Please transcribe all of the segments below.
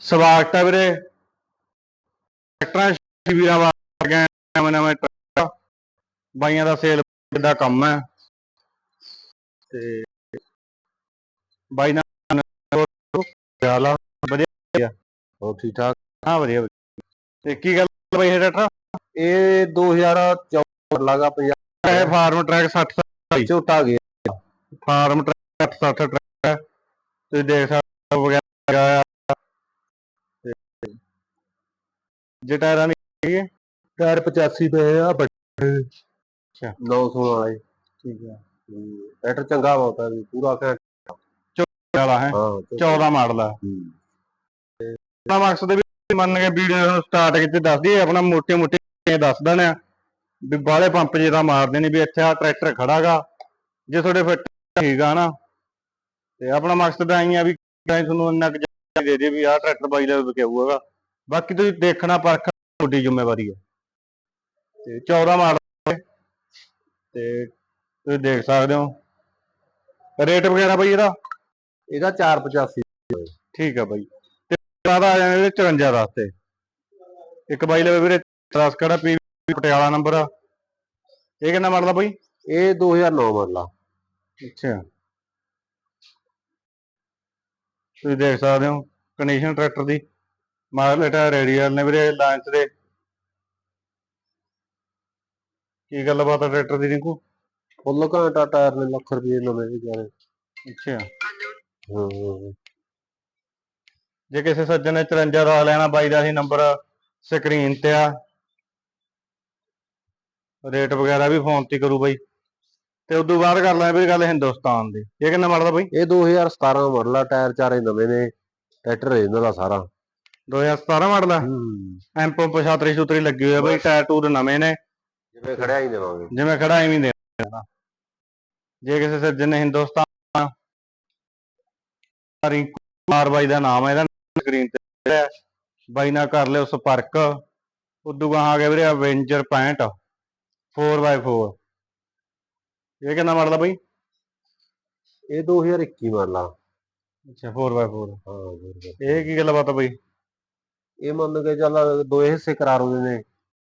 ਸਵਾਗਤ ਹੈ ਵੀਰੇ। ਟਰੈਕਟਰਾਂ ਵੀਰਾਂ ਵਾਰ ਗਏ ਨਵੇਂ ਨਵੇਂ ਟਰੈਕਟਰ। ਬਾਈਆਂ ਦਾ ਸੇਲ ਦਾ ਕੰਮ ਹੈ। ਤੇ ਬਾਈ ਨਾਲ ਗੱਲ ਵਧੀਆ। ਹੋਰ ਠੀਕ ਠਾਕ? ਹਾਂ ਵਧੀਆ। ਤੇ ਕੀ ਗੱਲ ਬਾਈ ਇਹ ਟਰੈਕਟਰ? ਇਹ 2014 ਲਗਾ ਇਹ ਫਾਰਮ ਟਰੈਕ 60 ਝੋਟਾ ਗਿਆ। Farmtrac 60 track. ਤੁਸੀਂ ਦੇਖ ਸਕਦੇ ਹੋ ਵਗੈਰਾ ਆ ਤੇ ਜੇ ਟਾਇਰਾਂ ਦੀ ਟਾਇਰ 85 ਪਏ ਆ ਅੱਛਾ। 900 ਵਾਲੇ। ਠੀਕ ਹੈ। ਟਰੈਕਟਰ ਚੰਗਾ ਬਹੁਤ ਹੈ ਵੀ ਪੂਰਾ ਘੈਂਟ ਵਾਲਾ ਹੈ। ਹਾਂ 14 ਮਾਡਲ ਆ। ਹੂੰ। ਆਪਣਾ ਮਕਸਦ ਵੀ ਮੰਨ ਕੇ ਵੀਡੀਓ ਨੂੰ ਸਟਾਰਟ ਕੀਤੀ ਦੱਸਦੀ ਹੈ ਆਪਣਾ ਮੋਟੇ ਮੋਟੇ ਦੱਸ ਦੇਣੇ ਆ ਵੀ ਬਾਹਲੇ ਪੰਪ ਜਿਹੜਾ ਮਾਰਦੇ ਨੇ ਵੀ ਇੱਥੇ ਆ ਟਰੈਕਟਰ ਖੜਾਗਾ ਜੇ ਤੁਹਾਡੇ ਫਿੱਟ ਠੀਕ ਆ ਨਾ। ਤੇ ਆਪਣਾ ਮਕਸਦ ਆਈ ਆ ਵੀ ਤੁਹਾਨੂੰ ਇੰਨਾ ਕੁ ਦੇ ਦੇ ਵੀ ਆਹ ਟਰੈਕਟਰ ਬਾਈ ਦਾ ਵਿਕਿਆਊਗਾ। ਬਾਕੀ ਤੁਸੀਂ ਦੇਖਣਾ ਪਰਖਣਾ ਤੁਹਾਡੀ ਜ਼ਿੰਮੇਵਾਰੀ ਹੈ। ਤੇ 14 ਮਾਡਲ ਹੈ ਤੇ ਤੁਸੀਂ ਦੇਖ ਸਕਦੇ ਹੋ। ਰੇਟ ਵਗੈਰਾ ਬਾਈ ਇਹਦਾ? ਇਹਦਾ 485 ਠੀਕ ਆ ਬਾਈ। ਤੇ ਜ਼ਿਆਦਾ ਆ ਜਾਣੇ ਇਹਦੇ 54 ਰਸਤੇ ਇੱਕ ਬਾਈ ਲਵੇ ਵੀਰੇ 10 ਕਿਹੜਾ ਪੀ ਪਟਿਆਲਾ ਨੰਬਰ ਆ। ਇਹ ਕਿੰਨਾ ਮਾਡਲ ਆ ਬਾਈ? ਇਹ 2009 ਮਾਡਲ ਆ ਅੱਛਾ। ਤੁਸੀਂ ਦੇਖ ਸਕਦੇ ਹੋ। ਕੰਡੀਸ਼ਨ ਟਰੈਕਟਰ ਦੀ। ਮਾਡਲ ਟਾਇਰ ਰੇਡੀਅਲ ਨੇ ਵੀਰੇ ਲਾਂਚ ਦੇ। ਕੀ ਗੱਲਬਾਤ ਆ ਟਰੈਕਟਰ ਦੀ ਰਿੰਕੂ? ਫੁੱਲ ਘੰਟਾ ਟਾਇਰ ਨੇ ਲੱਖ ਰੁਪਏ ਨਵੇਂ ਦੇ ਜਾਰੇ ਅੱਛਾ। ਹਾਂ। ਜੇ ਕਿਸੇ ਸੱਜਣ ਨੇ 54 ਦਾ ਲੈਣਾ ਬਾਈ ਦਾ ਹੀ ਨੰਬਰ ਸਕਰੀਨ ਤੇ ਆ। ਰੇਟ ਵਗੈਰਾ ਵੀ ਫੋਨ ਤੇ ਕਰੂ ਬਾਈ। ਤੇ ਉਦੋਂ ਬਾਅਦ ਕਰ ਲਾਂਗੇ ਵੀ ਗੱਲ ਹਿੰਦੁਸਤਾਨ ਦੀ। ਇਹ ਕਿੰਨਾ ਮਾਡਲ ਬਾਈ? ਇਹ 2017 ਮਾਡਲ ਆ ਟਾਇਰ ਚਾਰੇ ਨਵੇਂ ਨੇ ਟਰੈਕਟਰ ਇਹਨਾਂ ਦਾ ਸਾਰਾ। 2017 ਮਾਡਲ ਆ। ਹੂੰ। ਐਂਪੋ ਪਛਾਤਰੀ ਸੂਤਰੀ ਲੱਗੀ ਹੋਈ ਆ ਬਾਈ ਟਾਇਰ ਟੂਰ ਨਵੇਂ ਨੇ। ਜਿਵੇਂ ਖੜਿਆ ਹੀ ਦੇਵਾਂਗੇ। ਜਿਵੇਂ ਖੜਾ ਐਵੇਂ ਦੇ ਦੇਣਾ। ਜੇ ਕਿਸੇ ਸੱਜਣ ਨੇ ਹਿੰਦੁਸਤਾਨ ਰਿੰਕੂ ਕੁਮਾਰ ਬਾਈ ਦਾ ਨਾਮ ਹੈ ਇਹਦਾ ਸਕਰੀਨ ਤੇ। ਬਾਈ ਨਾਲ ਕਰ ਲਿਓ ਸੰਪਰਕ। ਉਦੋਂ ਗਾਹਾਂ ਆ ਗਿਆ ਵੀਰੇ ਅਵੇਂਜਰ 65 4x4 ਇਹ ਕਿੰਨਾ ਮਾਡਲ ਆ ਬਾਈ? ਇਹ 2021 ਮਾਡਲ ਆ। ਅੱਛਾ 4x4 ਹਾਂ। ਇਹ ਕੀ ਗੱਲ ਬਾਤ ਆ ਬਾਈ? ਇਹ ਮੰਨ ਕੇ ਚੱਲ ਦੋ ਹਿੱਸੇ ਕਰਾਰ ਨੇ।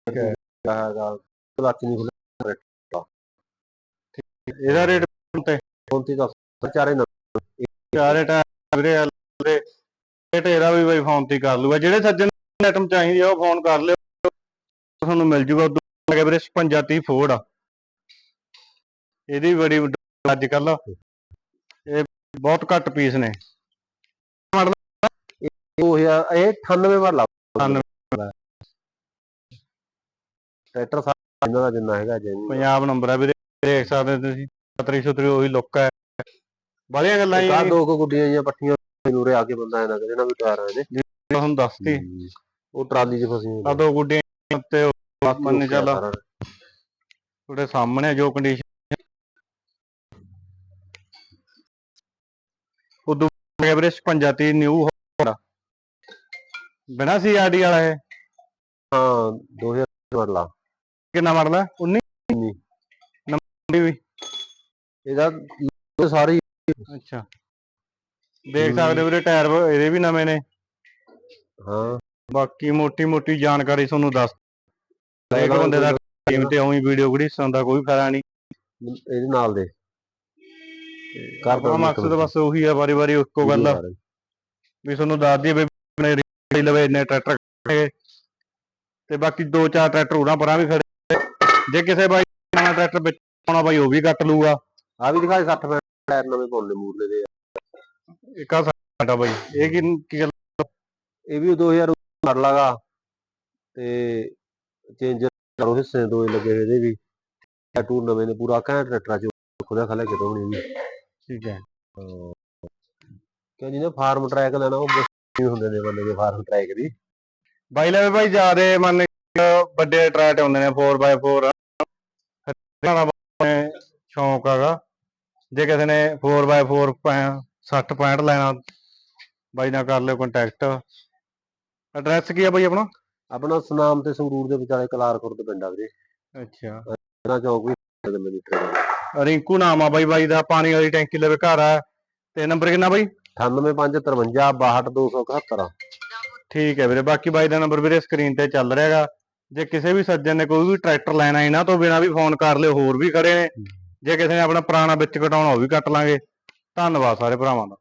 ਹੈ। ਹੈਗਾ ਕਲੱਚ ਨਹੀਂ ਖੁੱਲਿਆ ਇਹਦਾ ਰੇਟ ਤੇ ਦੱਸ ਚਾਰੇ ਨਵੇਂ ਚਾਰੇ ਟਾਇਰ ਵੀਰੇ ਵੀਰੇ ਰੇਟ ਇਹਦਾ ਵੀ ਬਾਈ ਫੋਨ ਤੇ ਕਰ ਲੂਗਾ ਜਿਹੜੇ ਸੱਜਣ ਨੂੰ ਆਈਟਮ ਚਾਹੀਦੀ ਆ ਉਹ ਫੋਨ ਕਰ ਲਿਓ। ਤੁਹਾਨੂੰ ਮਿਲ ਜੂਗਾ ਉਦੋਂ। ਲੱਗੇ ਵੀਰੇ 56 30 ਫੋਰਡ ਆ। ਇਹਦੀ ਬੜੀ ਅੱਜ ਕੱਲ ਇਹ ਬਹੁਤ ਘੱਟ ਪੀਸ ਨੇ। 2000 ਇਹ 98 ਮਾਡਲ ਆ। 98 ਟਰੈਕਟਰ ਸਾਰਾ ਇਹਨਾਂ ਦਾ ਜਿੰਨਾ ਹੈਗਾ ਜੈਨੀ ਪੰਜਾਬ ਨੰਬਰ ਆ ਵੀਰੇ ਦੇਖ ਸਕਦੇ ਹੋ ਤੁਸੀਂ 37 ਉਹੀ ਲੁੱਕ ਹੈ ਬੜੀਆਂ ਗੱਲਾਂ ਹੀ ਕਾ ਦੋ ਕੁ ਗੁੱਡੀਆਂ ਜੀਆਂ ਪੱਟੀਆਂ ਨੂਰੇ ਆ ਕੇ ਬੰਦਾ ਇਹਨਾਂ ਕਹਿੰਦੇ ਨਾ ਵੀ ਟਾਇਰ ਆਏ ਨੇ ਤੁਹਾਨੂੰ ਦੱਸਤੀ। ਉਹ ਟਰਾਲੀ 'ਚ ਫਸੀ ਹੋਈ। ਆ ਦੋ ਗੁੱਡੀਆਂ ਉਹ ਮੰਨ ਚੱਲ। ਤੁਹਾਡੇ ਸਾਹਮਣੇ ਜੋ ਕੰਡੀਸ਼ਨ ਉਦੋਂ ਵੀਰੇ 56 30 ਨਿਊ ਹੋਣਾ ਬਿਨਾ ਸੀ ਆਰਡੀ ਵਾਲਾ ਇਹ? ਹਾਂ 2000 ਮਾਡਲ ਆ ਕਿੰਨਾ ਮਾਡਲ ਹੈ? 19 19 ਨੰਬਰ ਵੀ। ਇਹਦਾ ਇਹ ਸਾਰੀ ਅੱਛਾ। ਦੇਖ ਸਕਦੇ ਹੋ ਵੀਰੇ ਟਾਇਰ ਇਹਦੇ ਵੀ ਨਵੇਂ ਨੇ। ਹਾਂ। ਬਾਕੀ ਮੋਟੀ ਮੋਟੀ ਜਾਣਕਾਰੀ ਤੁਹਾਨੂੰ ਦੱਸ ਹਰੇਕ ਬੰਦੇ ਦਾ ਟੀਮ ਤੇ ਉਵੇਂ ਵੀਡੀਓ ਘੜੀਸਣ ਦਾ ਕੋਈ ਫਾਇਦਾ ਨਹੀਂ। ਇਹਦੇ ਨਾਲ ਦੇ। ਕਰ ਆਪਣਾ ਦਿਓ ਮਕਸਦ ਬਸ ਉਹੀ ਆ ਵਾਰੀ ਵਾਰੀ ਇੱਕੋ ਗੱਲ ਵੀ ਤੁਹਾਨੂੰ ਦੱਸ ਦਈਏ ਰੇੜੀ ਲਵੇ ਇੰਨੇ ਟਰੈਕਟਰ ਖੜੇ ਤੇ ਬਾਕੀ ਦੋ ਚਾਰ ਟਰੈਕਟਰ ਹੋਰਾਂ ਪਰਾਂ ਵੀ ਖੜੇ ਜੇ ਕਿਸੇ ਬਾਈ ਨੇ ਨਵਾਂ ਟਰੈਕਟਰ ਵਿੱਚ ਪਾਉਣਾ ਬਾਈ ਉਹ ਵੀ ਕੱਟ ਲੂਗਾ ਆ ਵੀ ਦਿਖਾਏ 60 ਪੈਰ ਟਾਇਰ ਨਵੇਂ ਪਾਉਣੇ ਮੂਰਲੇ ਦੇ ਇੱਕ ਆ ਸਾਡਾ ਬਾਈ। ਇਹ ਕੀ ਕੀ ਗੱਲ? ਇਹ ਵੀ 2000 ਮਾਡਲ ਆਗਾ ਤੇ ਚੇਂਜਰ ਕਰੋ ਹਿੱਸੇ ਦੋ ਲੱਗੇ ਹੋਏ ਇਹਦੇ ਵੀ। ਟੂ ਨਵੇਂ ਨੇ ਪੂਰਾ ਘੈਂਟ ਟਰੈਕਟਰ ਚ ਖੁਦਾ ਖਲਾ ਕੇ ਦੋਣੀ ਵੀ ਠੀਕ ਹੈ। ਕਿ ਜਿਹਨੇ ਫਾਰਮ ਟਰੈਕ ਲੈਣਾ ਉਹ ਬਸ ਹੁੰਦੇ ਨੇ ਬੰਦੇ ਦੇ ਫਾਰਮ ਟਰੈਕ ਦੀ। ਬਾਈ ਲਵੇ ਬਾਈ ਜਿਆਦੇ ਮੰਨ ਵੱਡੇ ਟਰੈਕਟ ਹੁੰਦੇ ਨੇ 4x4 ਹਰਿਆਣਾ ਵਾਲੇ ਸ਼ੌਂਕ ਹੈਗਾ। ਜੇ ਕਿਸੇ ਨੇ 4x4 60 65 ਲੈਣਾ ਬਾਈ ਨਾਲ ਕਰ ਲਿਓ ਕੰਟੈਕਟ ਐਡਰੈਸ ਕੀ ਆ ਬਾਈ ਆਪਣਾ? ਆਪਣਾ ਸੁਨਾਮ ਤੇ ਸੰਗਰੂਰ ਦੇ ਵਿਚਾਲੇ ਕਲਾਰ ਖੁਰਦ ਪਿੰਡ ਆ ਵੀਰੇ। ਅੱਛਾ। ਇਹਨਾਂ ਚੌਕ ਵੀ ਕਿਲੋਮੀਟਰ ਰਿੰਕੂ ਨਾਮ ਆ ਬਾਈ ਬਾਈ ਦਾ ਪਾਣੀ ਵਾਲੀ ਟੈਂਕੀ ਲਵੇ ਘਰ ਆ। ਤੇ ਨੰਬਰ ਕਿੰਨਾ ਬਾਈ? 98553 62271 ਠੀਕ ਹੈ ਵੀਰੇ, ਬਾਕੀ ਬਾਈ ਦਾ ਨੰਬਰ ਵੀਰੇ ਸਕਰੀਨ ਤੇ ਚੱਲ ਰਿਹਾ ਹੈਗਾ। ਜੇ ਕਿਸੇ ਵੀ ਸੱਜਣ ਨੇ ਕੋਈ ਵੀ ਟਰੈਕਟਰ ਲੈਣਾ ਇਹਨਾਂ ਤੋਂ ਬਿਨਾ ਵੀ ਫੋਨ ਕਰ ਲਿਓ, ਹੋਰ ਵੀ ਖੜੇ ਨੇ। ਜੇ ਕਿਸੇ ਨੇ ਆਪਣਾ ਪੁਰਾਣਾ ਵਿੱਚ ਕਟਾਉਣਾ, ਉਹ ਵੀ ਕੱਟ ਲਾਂਗੇ। ਧੰਨਵਾਦ ਸਾਰੇ ਭਰਾਵਾਂ ਦਾ।